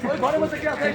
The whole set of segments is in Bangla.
ফুটাবো বসে যাবেন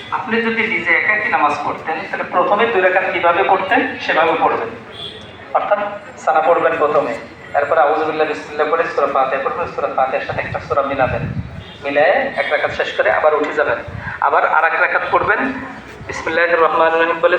আপনি যদি নিজে একাকি নামাজ পড়তেন, তাহলে প্রথমে দুই রাকাত কীভাবে পড়তেন? সেভাবে পড়বেন। অর্থাৎ সানা পড়বেন প্রথমে। তারপর আবুজুল্লাহ বিসমিল্লাহ করে সুরা পাতে পড়বেন, সুরা পাতের সাথে একটা সুরা মিলাবেন। মিলায়ে এক রাকাত শেষ করে আবার উঠে যাবেন। আবার আর এক রাকাত পড়বেন। বিসমুল্লাহ রহমান রহিম বলে